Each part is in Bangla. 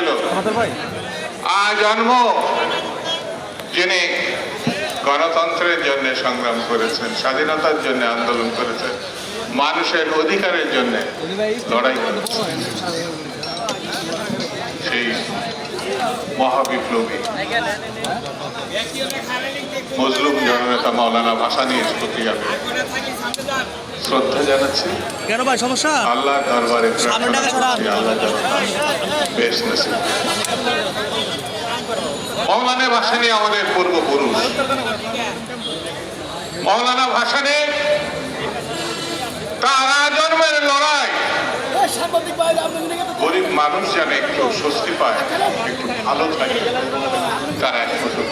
দিল আজন্ম যিনি গণতন্ত্রের জন্য সংগ্রাম করেছেন স্বাধীনতার জন্য আন্দোলন করেছেন মানুষের অধিকারের জন্য লড়াই করেছেন সেই মহাবিপ্লবী। মজলুম জননেতা মাওলানা ভাসানির প্রতি আমি শ্রদ্ধা জানাচ্ছি। কেন ভাই সমস্যা? আল্লাহ দরবারে বেশ নসিব। মৌলানা ভাসানি আমাদের পূর্বপুরুষ। মৌলানা ভাসানি তার জন্মের লড়াই। গরিব মানুষ যেন একটু স্বস্তি পায় একটু ভালো থাকে তারা এক বছর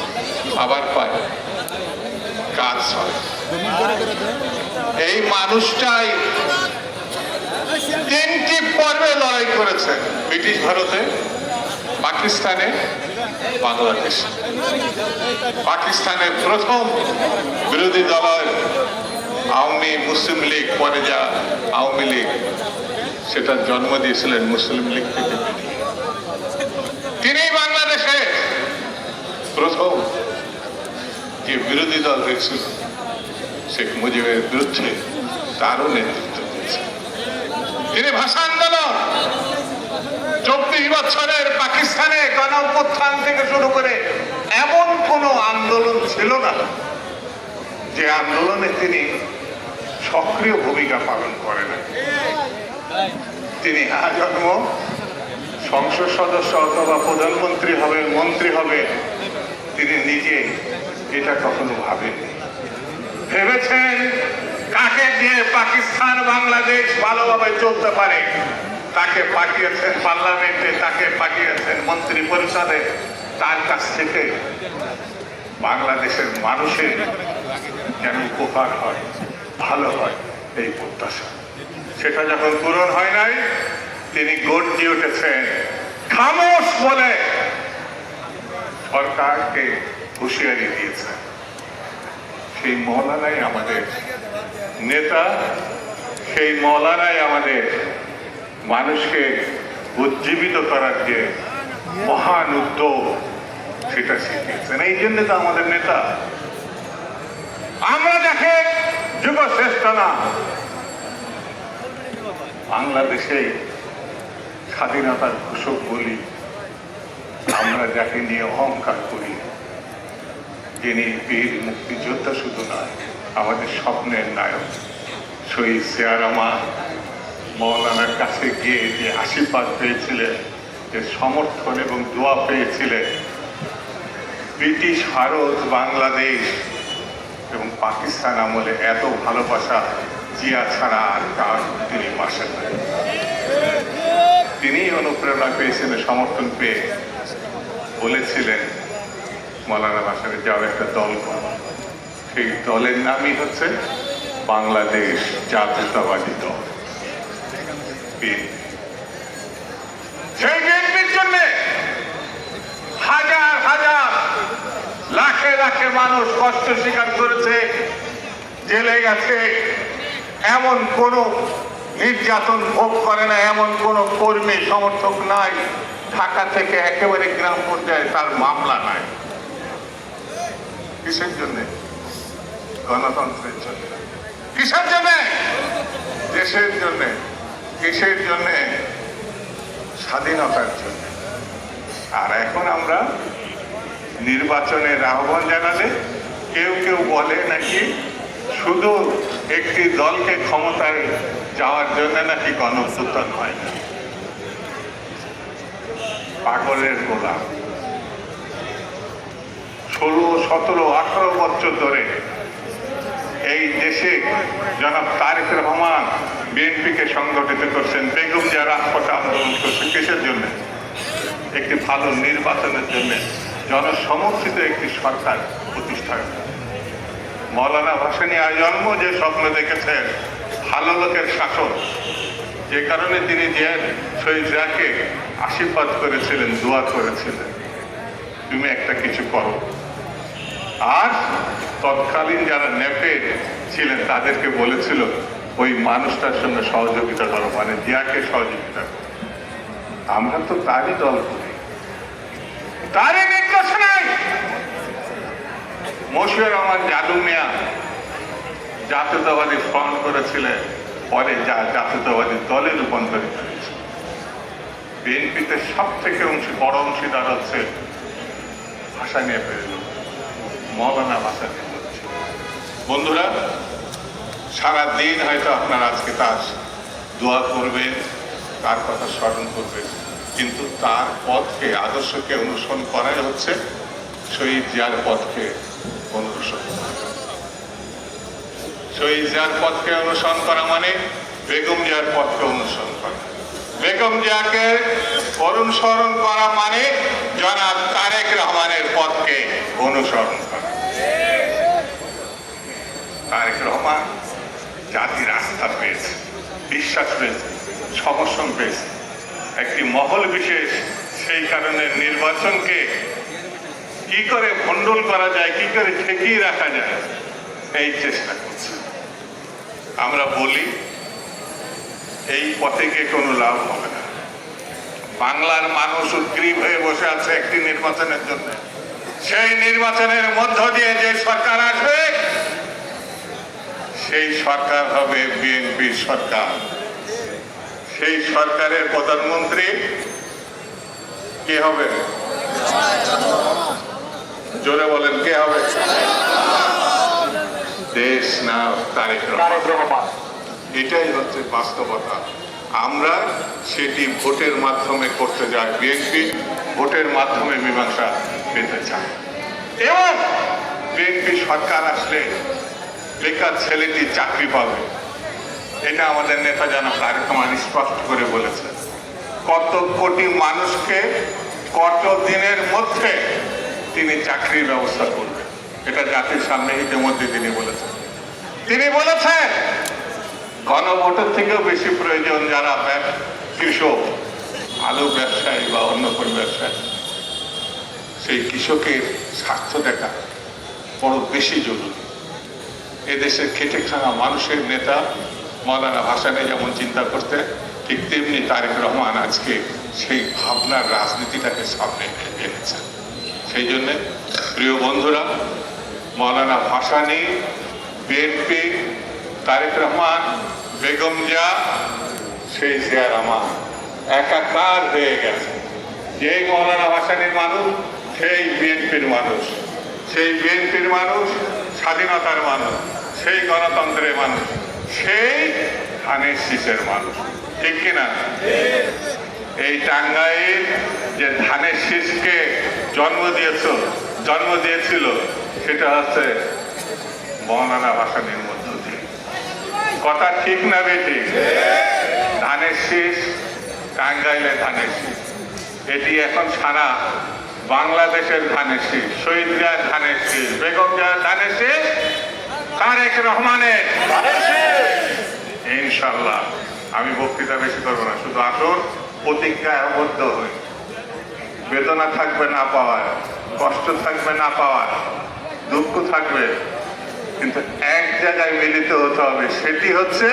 খাবার পায় কাজ হয়। এই মানুষটাই তিনটি পর্বে লড়াই করেছে ব্রিটিশ ভারতে পাকিস্তানে বাংলাদেশ। পাকিস্তানের প্রথম বিরোধী দলের আওয়ামী মুসলিম লীগ পরে যা আওয়ামী লীগ। সেটার জন্ম দিয়েছিলেন মুসলিম লীগ থেকে। তিনি বাংলাদেশে প্রথম যে বিরোধী দল হয়েছিল, শেখ মুজিবের বিরুদ্ধে তারও নেতৃত্ব দিয়েছে। তিনি ভাষা আন্দোলন চব্বিশ বছরের পাকিস্তানে গণ থেকে শুরু করে এমন কোন আন্দোলন ছিল না, যে আন্দোলনে তিনি সক্রিয় ভূমিকা পালন করেন তিনি আজন্ম সংসদ সদস্য অথবা প্রধানমন্ত্রী হবে মন্ত্রী হবে তিনি নিজে এটা কখনো ভাবেননি ভেবেছেন কাকে দিয়ে পাকিস্তান, বাংলাদেশ ভালোভাবে চলতে পারে? তাকে পাঠিয়েছেন পার্লামেন্টে, তাকে পাঠিয়েছেন মন্ত্রী পরিষদে, তার কাছ থেকে বাংলাদেশের মানুষের যেন উপকার হয়, ভালো হয়, এই প্রত্যাশা। সেটা যখন পূরণ হয় নাই, তিনি গর্জে উঠেছেন। খামোশ বলে। সরকারকে হুঁশিয়ারি দিয়েছেন। সেই মৌলানাই আমাদের নেতা, সেই মৌলানাই আমাদের মানুষকে উজ্জীবিত করার যে মহান উদ্যোগ, সেটা শিখিয়েছেন। এই জন্য তো আমাদের নেতা। আমরা দেখে যুব শ্রেষ্ঠ না। বাংলাদেশে স্বাধীনতার ঘোষক বলি, আমরা যাকে নিয়ে অহংকার করি, যিনি বীর মুক্তিযোদ্ধা শুধু নয়, আমাদের স্বপ্নের নায়ক, শহীদ সিয়ারামা মৌলানার কাছে গিয়ে যে আশীর্বাদ পেয়েছিলেন, যে সমর্থন এবং দোয়া পেয়েছিলেন, ব্রিটিশ ভারত, বাংলাদেশ এবং পাকিস্তান আমলে এত ভালোবাসা জিয়া ছাড়া আর কার তিনি পাশেন না তিনি অনুপ্রেরণা পেয়েছিলেন সমর্থন পেয়ে বলেছিলেন, মৌলানা ভাসানের যাও একটা দল সেই দলের নামই হচ্ছে বাংলাদেশ জাতীয়তাবাদী দল। সেই বিএনপির জন্য হাজার হাজার, লাখে লাখে মানুষ কষ্ট স্বীকার করেছে, জেলে গেছে এমন কোন নির্যাতন ভোগ করে না, এমন কোন কর্মী সমর্থক নাই। ঢাকা থেকে একেবারে গ্রাম পর্যায়ে তার মামলা নাই। কিসের জন্য? গণতন্ত্রের জন্য। কিসের জন্য? দেশের জন্য। কিসের জন্য? স্বাধীনতার জন্য। আর এখন আমরা নির্বাচনের আহ্বান জানালে কেউ কেউ বলে নাকি শুধু একটি দলকে ক্ষমতায় যাওয়ার জন্য নাকি গণপ্রত্যান হয়? পাগলের গোলাম ষোলো, সতেরো, আঠারো বছর ধরে এই দেশে জনাব তারেক রহমান বিএনপিকে সংগঠিত করছেন বেগম জিয়া রাজপথে আন্দোলন করছেন কিসের জন্য? একটি ভালো নির্বাচনের জন্য জনসমর্থিত একটি সরকার প্রতিষ্ঠার মৌলানা ভাসানী আজন্ম যে স্বপ্ন দেখেছেন ভালো লোকের শাসন, যে কারণে তিনি জিয়ার শহীদ জিয়াকে আশীর্বাদ করেছিলেন, দোয়া করেছিলেন। তুমি একটা কিছু করো। আর তৎকালীন যারা নেপে ছিলেন, তাদেরকে বলেছিল, ওই মানুষটার সঙ্গে সহযোগিতা করো মানে জিয়াকে সহযোগিতা করো। আমরা তো তারই দল করি। তারই মশিউর আমার জাদু মিয়া জাতীয়তাবাদী ফ্রন্ট করেছিলেন পরে যা জাতীয়তাবাদী দলে রূপান্তরিত হয়েছে। বিএনপিতে সব থেকে অংশী, বড় অংশীদার হচ্ছে ভাষা নিয়ে পেরেছিল মৌলানা ভাষা নিয়ে বন্ধুরা সারা দিন হয়তো আপনার আজকে তার দোয়া করবেন, তার কথা স্মরণ করবেন, কিন্তু তার পথকে, আদর্শকে অনুসরণ করাই হচ্ছে শহীদ জিয়ার পথকে শহীদ জিয়ার পথকে অনুসরণ করা মানে বেগম জিয়ার পথকে অনুসরণ করা। বেগম জিয়াকে অনুসরণ করা মানে জনাব তারেক রহমানের পথকে অনুসরণ করা। তারেক রহমান জাতির আস্থা পেয়েছে, বিশ্বাস পেয়েছে, সমর্থন পেয়েছে। একটি মহল বিশেষ, সেই কারণে নির্বাচনকে কি করে ভণ্ডুল করা যায়, কি করে ঠেকিয়ে রাখা যায়, এই চেষ্টা করছে। আমরা বলি, এই পথে গিয়ে কোনো লাভ হবে না। বাংলার মানুষ উদ্গ্রীব হয়ে বসে আছে একটি নির্বাচনের জন্য। সেই নির্বাচনের মধ্য দিয়ে যে সরকার আসবে, সেই সরকার হবে বিএনপির সরকার। সেই সরকারের প্রধানমন্ত্রী কে হবে? জোরে বলেন কে হবে? দেশ না তারেক রহমান। এটাই হচ্ছে বাস্তবতা। আমরা সেটি ভোটের মাধ্যমে করতে যাই বিএনপি ভোটের মাধ্যমে মীমাংসা পেতে চায়। এবং বিএনপি সরকার আসলে বেকার ছেলেটি চাকরি পাবে। এটা আমাদের নেতা জানা তারেক রহমান স্পষ্ট করে বলেছে কত কোটি মানুষকে কত দিনের মধ্যে তিনি চাকরির ব্যবস্থা করবেন। এটা জাতির সামনে ইতিমধ্যে তিনি বলেছেন। তিনি বলেছেন, গণভোটের থেকেও বেশি প্রয়োজন যারা কৃষক, আলু ব্যবসায়ী বা অন্য কোনো ব্যবসায়ী। সেই কৃষকের স্বার্থ দেখা বড় বেশি জরুরি। এদেশের খেটে খাওয়া মানুষের নেতা মৌলানা ভাসানে যেমন চিন্তা করতে ঠিক তেমনি তারেক রহমান আজকে সেই ভাবনার রাজনীতিটাকে সামনে এনেছেন। সেই জন্যে প্রিয় বন্ধুরা, মৌলানা ভাসানি, বিএনপি, তারেক রহমান, বেগম জিয়া, সেই জিয়া রহমান একাকার হয়ে গেছে। যেই মৌলানা ভাসানির মানুষ, সেই বিএনপির মানুষ। সেই বিএনপির মানুষ, স্বাধীনতার মানুষ। সেই গণতন্ত্রের মানুষ। সেই ধানের শীষের মানুষ। ঠিক কিনা? এই টাঙ্গাইল যে ধানের শীষকে জন্ম দিয়েছ জন্ম দিয়েছিল সেটা হচ্ছে মৌলানা ভাসানির মধ্য দিয়ে। কথা ঠিক না বেটি ধানের শীষ টাঙ্গাইলে ধানের শীষ। এটি এখন সারা বাংলাদেশের ধানের শীষ শহীদ জিয়ার ধানের শীষ বেগম জিয়ার ধানের শীষ তারেক রহমানের। ইনশাল্লাহ আমি বক্তৃতা বেশি করব না শুধু আসুন। প্রতিজ্ঞায় আবদ্ধ হই। বেদনা থাকবে না পাওয়ার কষ্ট থাকবে না পাওয়ার দুঃখ থাকবে। কিন্তু এক জায়গায় মিলিত হতে হবে, সেটি হচ্ছে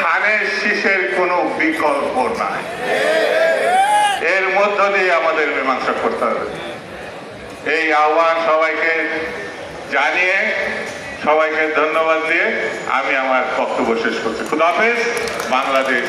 ধানের শীষের কোনো বিকল্প নাই। এর মধ্য দিয়ে আমাদের মীমাংসা করতে হবে। এই আহ্বান সবাইকে জানিয়ে, সবাইকে ধন্যবাদ দিয়ে আমি আমার বক্তব্য শেষ করছি। খুদাফেজ বাংলাদেশ